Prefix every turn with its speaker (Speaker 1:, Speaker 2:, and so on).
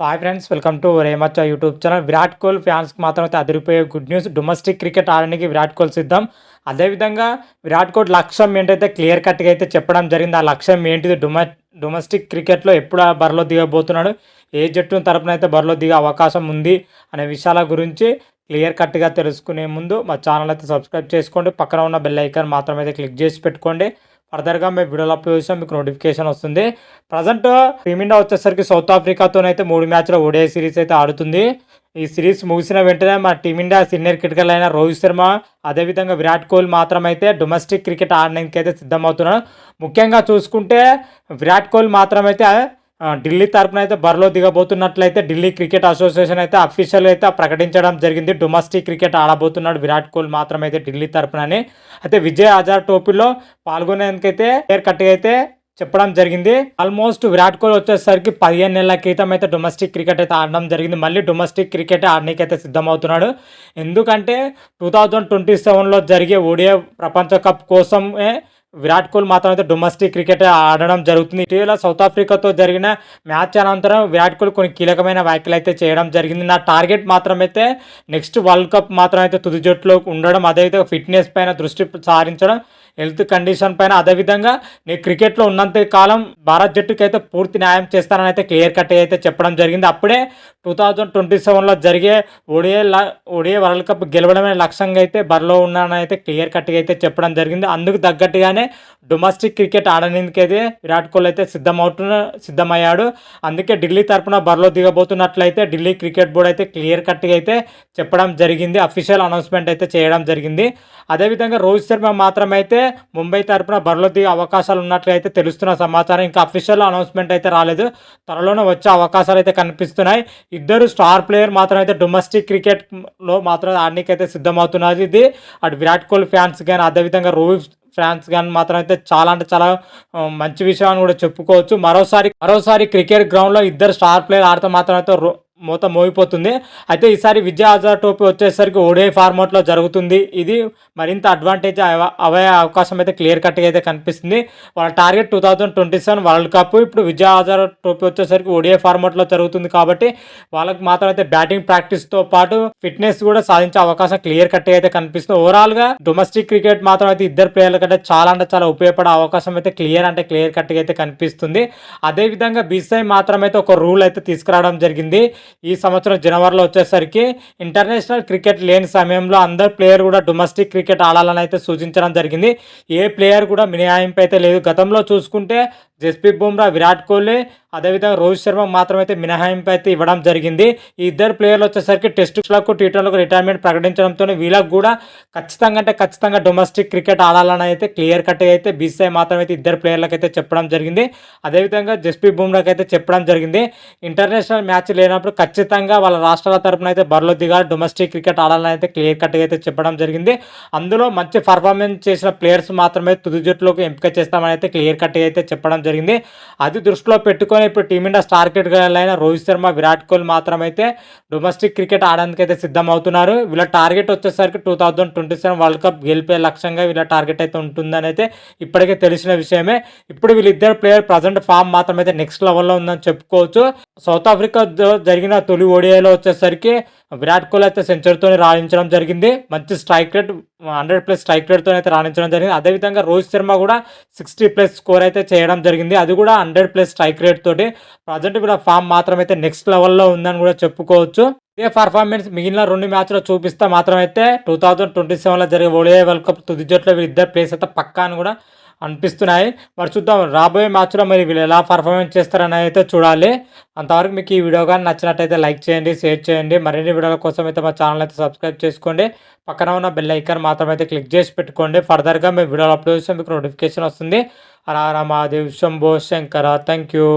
Speaker 1: Hi friends welcome to రేమచ్చ YouTube channel Virat Kohli ఫ్యాన్స్కి మాత్రం అయితే అదిరిపోయే గుడ్ న్యూస్ డొమెస్టిక్ క్రికెట్ ఆడడానికి విరాట్ కోహ్లీ సిద్ధం. అదేవిధంగా విరాట్ కోహ్లీ లక్ష్యం ఏంటైతే క్లియర్ కట్గా అయితే చెప్పడం జరిగింది. ఆ లక్ష్యం ఏంటిది? డొమె డొమెస్టిక్ క్రికెట్లో ఎప్పుడు ఆ బరిలో దిగబోతున్నాడు? ఏ జట్టు తరపున అయితే బరిలో దిగే అవకాశం ఉంది? అనే విషయాల గురించి క్లియర్ కట్గా తెలుసుకునే ముందు మా ఛానల్ అయితే సబ్స్క్రైబ్ చేసుకోండి. పక్కన ఉన్న బెల్ ఐకాన్ మాత్రం అయితే క్లిక్ చేసి పెట్టుకోండి. ఫర్దర్గా మేము వీడియోలో అప్లోడ్ చేసాం మీకు నోటిఫికేషన్ వస్తుంది. ప్రజెంట్ టీమిండియా వచ్చేసరికి సౌత్ ఆఫ్రికాతోనైతే మూడు మ్యాచ్లో ఓడే సిరీస్ అయితే ఆడుతుంది. ఈ సిరీస్ ముగిసిన వెంటనే మా టీమిండియా సీనియర్ క్రికెటర్ అయిన రోహిత్ శర్మ అదేవిధంగా విరాట్ కోహ్లీ మాత్రమైతే డొమెస్టిక్ క్రికెట్ ఆడడానికి అయితే సిద్ధమవుతున్నారు. ముఖ్యంగా చూసుకుంటే విరాట్ కోహ్లీ మాత్రమైతే ఢిల్లీ తరపున అయితే బరిలో దిగబోతున్నట్లయితే ఢిల్లీ క్రికెట్ అసోసియేషన్ అయితే అఫీషియల్ అయితే ప్రకటించడం జరిగింది. డొమెస్టిక్ క్రికెట్ ఆడబోతున్నాడు విరాట్ కోహ్లీ మాత్రమైతే ఢిల్లీ తరపునని. అయితే విజయ్ హజార్ టోపీలో పాల్గొనేందుకైతే హెయిర్ కట్గా అయితే చెప్పడం జరిగింది. ఆల్మోస్ట్ విరాట్ కోహ్లీ వచ్చేసరికి పదిహేను నెలల క్రితం అయితే డొమెస్టిక్ క్రికెట్ అయితే ఆడడం జరిగింది. మళ్ళీ డొమెస్టిక్ క్రికెట్ ఆడడానికి అయితే సిద్ధమవుతున్నాడు. ఎందుకంటే టూ థౌజండ్ ట్వంటీ సెవెన్లో జరిగే ఓడియా ప్రపంచ కప్ కోసమే విరాట్ కోహ్లీ మాత్రం అయితే డొమెస్టిక్ క్రికెట్ ఆడడం జరుగుతుంది. ఇటీవల సౌత్ ఆఫ్రికాతో జరిగిన మ్యాచ్ అనంతరం విరాట్ కోహ్లీ కొన్ని కీలకమైన వ్యాఖ్యలు అయితే చేయడం జరిగింది. నా టార్గెట్ మాత్రం అయితే నెక్స్ట్ వరల్డ్ కప్ మాత్రం అయితే తుది జట్టులో ఉండడం అదైతే ఫిట్నెస్ పైన దృష్టి సారించడం హెల్త్ కండిషన్ పైన అదేవిధంగా నేను క్రికెట్లో ఉన్నంత కాలం భారత్ జట్టుకి అయితే పూర్తి న్యాయం చేస్తానని అయితే క్లియర్ కట్ అయితే చెప్పడం జరిగింది. అప్పుడే టూ థౌజండ్ ట్వంటీ సెవెన్లో జరిగే ఓడిఏ ఒడియే వరల్డ్ కప్ గెలవడమే లక్ష్యంగా అయితే బరిలో ఉన్నానని అయితే క్లియర్ కట్గా అయితే చెప్పడం జరిగింది. అందుకు తగ్గట్టుగానే డొమెస్టిక్ క్రికెట్ ఆడడానికి అయితే విరాట్ కోహ్లీ అయితే సిద్ధమవుతున్న సిద్ధమయ్యాడు. అందుకే ఢిల్లీ తరపున బరిలో దిగబోతున్నట్లయితే ఢిల్లీ క్రికెట్ బోర్డు అయితే క్లియర్ కట్గా అయితే చెప్పడం జరిగింది. అఫీషియల్ అనౌన్స్మెంట్ అయితే చేయడం జరిగింది. అదేవిధంగా రోహిత్ శర్మ మాత్రమైతే ముంబై తరపున బరిలో దిగే అవకాశాలు ఉన్నట్లయితే తెలుస్తున్న సమాచారం. ఇంకా అఫీషియల్ అనౌన్స్మెంట్ అయితే రాలేదు. త్వరలోనే వచ్చే అవకాశాలు అయితే కనిపిస్తున్నాయి. ఇద్దరు స్టార్ ప్లేయర్ మాత్రం అయితే డొమెస్టిక్ క్రికెట్లో మాత్రం ఆడనీకైతే సిద్ధమవుతున్నది ఇది అటు విరాట్ కోహ్లీ ఫ్యాన్స్ కానీ అదేవిధంగా రోహిత్ ఫ్యాన్స్ కానీ మాత్రం అయితే చాలా అంటే చాలా మంచి విషయం అని కూడా చెప్పుకోవచ్చు. మరోసారి మరోసారి క్రికెట్ గ్రౌండ్లో ఇద్దరు స్టార్ ప్లేయర్ ఆడితే మాత్రం అయితే రో- మూత మోగిపోతుంది. అయితే ఈసారి విజయ్ హజార్ టోపీ వచ్చేసరికి ఓడిఐ ఫార్మాట్లో జరుగుతుంది. ఇది మరింత అడ్వాంటేజ్ అవే అవకాశం అయితే క్లియర్ కట్గా అయితే కనిపిస్తుంది. వాళ్ళ target two thousand twenty seven world cup. ఇప్పుడు విద్యా హజార్ టోపీ వచ్చేసరికి ఓడిఐ ఫార్మాట్లో జరుగుతుంది కాబట్టి వాళ్ళకి మాత్రం అయితే బ్యాటింగ్ ప్రాక్టీస్తో పాటు ఫిట్నెస్ కూడా సాధించే అవకాశం క్లియర్ కట్గా అయితే కనిపిస్తుంది. ఓవరాల్గా డొమెస్టిక్ క్రికెట్ మాత్రం అయితే ఇద్దరు ప్లేయర్ల కంటే చాలా అంటే చాలా ఉపయోగపడే అవకాశం అయితే క్లియర్ అంటే క్లియర్ కట్గా అయితే కనిపిస్తుంది. అదేవిధంగా బీసీఐ మాత్రం అయితే ఒక రూల్ అయితే తీసుకురావడం జరిగింది. ఈ సంవత్సరం జనవరిలో వచ్చేసరికి ఇంటర్నేషనల్ క్రికెట్ లేని సమయంలో అందరు ప్లేయర్ కూడా డొమెస్టిక్ క్రికెట్ ఆడాలని అయితే సూచించడం జరిగింది. ఏ ప్లేయర్ కూడా మినహాయింపు అయితే లేదు. గతంలో చూసుకుంటే జస్ప్రీత్ బుమ్రా విరాట్ కోహ్లీ అదేవిధంగా రోహిత్ శర్మ మాత్రమైతే మినహాయింపు అయితే ఇవ్వడం జరిగింది. ఈ ఇద్దరు ప్లేయర్లు వచ్చేసరికి టెస్టులకు టీ ట్వంటీలకు రిటైర్మెంట్ ప్రకటించడంతో వీళ్ళకు కూడా ఖచ్చితంగా అంటే ఖచ్చితంగా డొమెస్టిక్ క్రికెట్ ఆడాలని అయితే క్లియర్ కట్గా అయితే బీసీఐ మాత్రం అయితే ఇద్దరు ప్లేయర్లకు అయితే చెప్పడం జరిగింది. అదేవిధంగా జస్ప్రీత్ బుమ్రాకి అయితే చెప్పడం జరిగింది. ఇంటర్నేషనల్ మ్యాచ్ లేనప్పుడు ఖచ్చితంగా వాళ్ళ రాష్ట్రాల తరపున అయితే బరిలో దిగాలి డొమెస్టిక్ క్రికెట్ ఆడాలని అయితే క్లియర్ కట్గా అయితే చెప్పడం జరిగింది. అందులో మంచి పర్ఫార్మెన్స్ చేసిన ప్లేయర్స్ మాత్రమే తుది జట్టులోకి ఎంపిక చేస్తామని అయితే క్లియర్ కట్గా అయితే చెప్పడం జరిగింది. అది దృష్టిలో పెట్టుకొని ఇప్పుడు టీమిండియా స్టార్ క్రికెటర్లైన రోహిత్ శర్మ విరాట్ కోహ్లీ మాత్రమైతే డొమెస్టిక్ క్రికెట్ ఆడడానికి అయితే సిద్ధమవుతున్నారు. వీళ్ళ టార్గెట్ వచ్చేసరికి two thousand twenty seven world cup గెలిపే లక్ష్యంగా వీళ్ళ టార్గెట్ అయితే ఉంటుందని అయితే ఇప్పటికే తెలిసిన విషయమే. ఇప్పుడు వీళ్ళిద్దరు ప్లేయర్ ప్రజెంట్ ఫామ్ మాత్రం అయితే నెక్స్ట్ లెవెల్లో ఉందని చెప్పుకోవచ్చు. సౌత్ ఆఫ్రికా జరిగిన తొలి ఓడిఐలో వచ్చేసరికి విరాట్ కోహ్లీ అయితే సెంచరీతో రాణించడం జరిగింది. మంచి strike rate hundred plus strike రేట్తో అయితే రాణించడం జరిగింది. అదేవిధంగా రోహిత్ శర్మ కూడా సిక్స్టీ ప్లస్ స్కోర్ అయితే చేయడం జరిగింది. జరిగింది. అది కూడా హండ్రెడ్ ప్లస్ స్ట్రైక్ రేట్ తోటి ప్రజెంట్ కూడా ఫామ్ మాత్రం అయితే నెక్స్ట్ లెవెల్లో ఉందని కూడా చెప్పుకోవచ్చు. ఇదే పర్ఫార్మెన్స్ మిగిలిన రెండు మ్యాచ్లో చూపిస్తే మాత్రం అయితే టూ థౌజండ్ ట్వంటీ సెవెన్లో జరిగే ఓడిఐ వరల్డ్ కప్ తుది జట్లో వీళ్ళిద్దరు ప్లేస్ అయితే పక్కా అని కూడా అనిపిస్తున్నాయి. మరి చూద్దాం రాబోయే మ్యాచ్లో మరి వీళ్ళు ఎలా పర్ఫార్మెన్స్ చేస్తారని అయితే చూడాలి. అంతవరకు మీకు ఈ వీడియో కానీ నచ్చినట్టయితే లైక్ చేయండి షేర్ చేయండి. మరిన్ని వీడియోల కోసం అయితే మా ఛానల్ అయితే సబ్స్క్రైబ్ చేసుకోండి. పక్కన ఉన్న బెల్ ఐకాన్ మాత్రం అయితే క్లిక్ చేసి పెట్టుకోండి. ఫర్దర్గా మీ వీడియోలు అప్లోడ్ చేస్తే మీకు నోటిఫికేషన్ వస్తుంది. అలా హర మహాదేవ్ శంభో శంకర థ్యాంక్ యూ